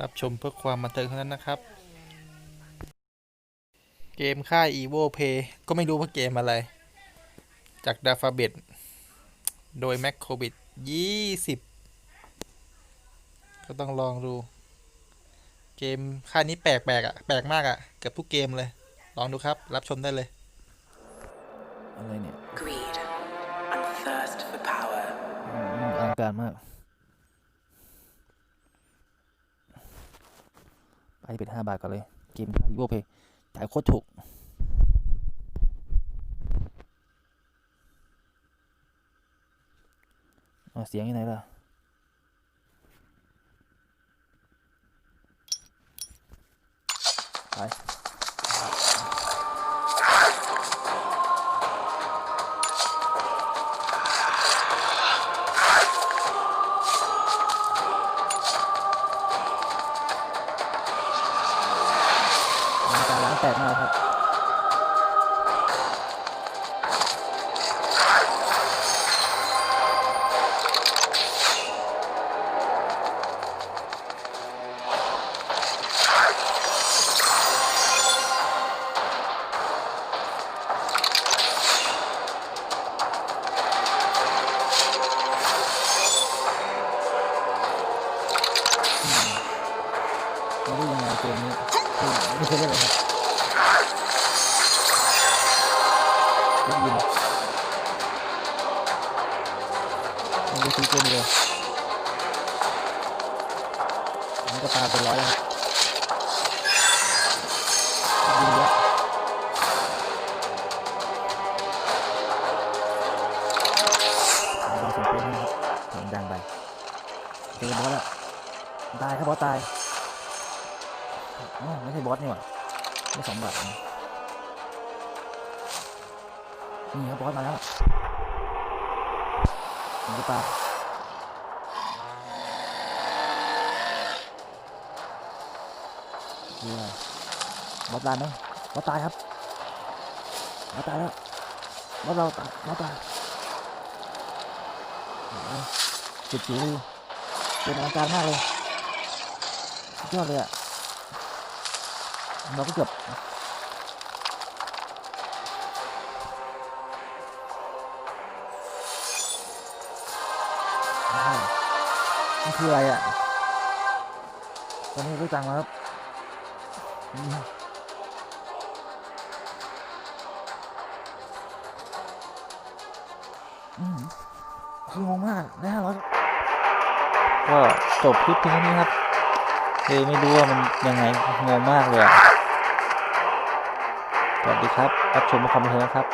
รับชมเพื่อความบันเทิงเท่านั้นนะครับ เกมค่าย evo play ก็ไม่รู้ว่าเกมอะไร จากดาฟาเบตโดย m a c c o b i t 20 ก็ต้องลองดู เกมค่ายนี้แปลกๆอะ แปลกมากอะ เกือบทุกเกมเลย ลองดูครับ รับชมได้เลย อะไรเนี่ย Greed and thirst for power. อืมอลังการมาก ไปเป็นห้าบาทก่อนเลย เกมยูโอเพจ่ายโคตรถูกเอาเสียงยังไงล่ะไป ไม่รู้ยังไงเกมนี้ไม่เคยเล่เลยครับได้ยินมันจะซื้อเกมเลยมันก็ตามเป็นร้อยแล้ว เจอบอสแล้วตายครับบอสตายอ๋อไม่ใช่บอสนี่หว่าไม่สองบาทนะนี่ครับบอสมาแล้วมันก็ตายนี่ไงบอสตายไหมบอสตายครับบอสตายแล้วบอสเราตายบอสตายจุดจิ๋ว เป็นอลังการมากเลยสุดยอดเลยอะเราก็เกือบนี่คืออะไรอะตอนนี้รู้จังแล้วครับอืมคืองงมากได้ห้าร้อย ก็จบคลิปเพียงเท่านี้ครับเลยไม่รู้ว่ามันยังไงงงมากเลยสวัสดีครับรับชมมาคอมเมนต์นะครับ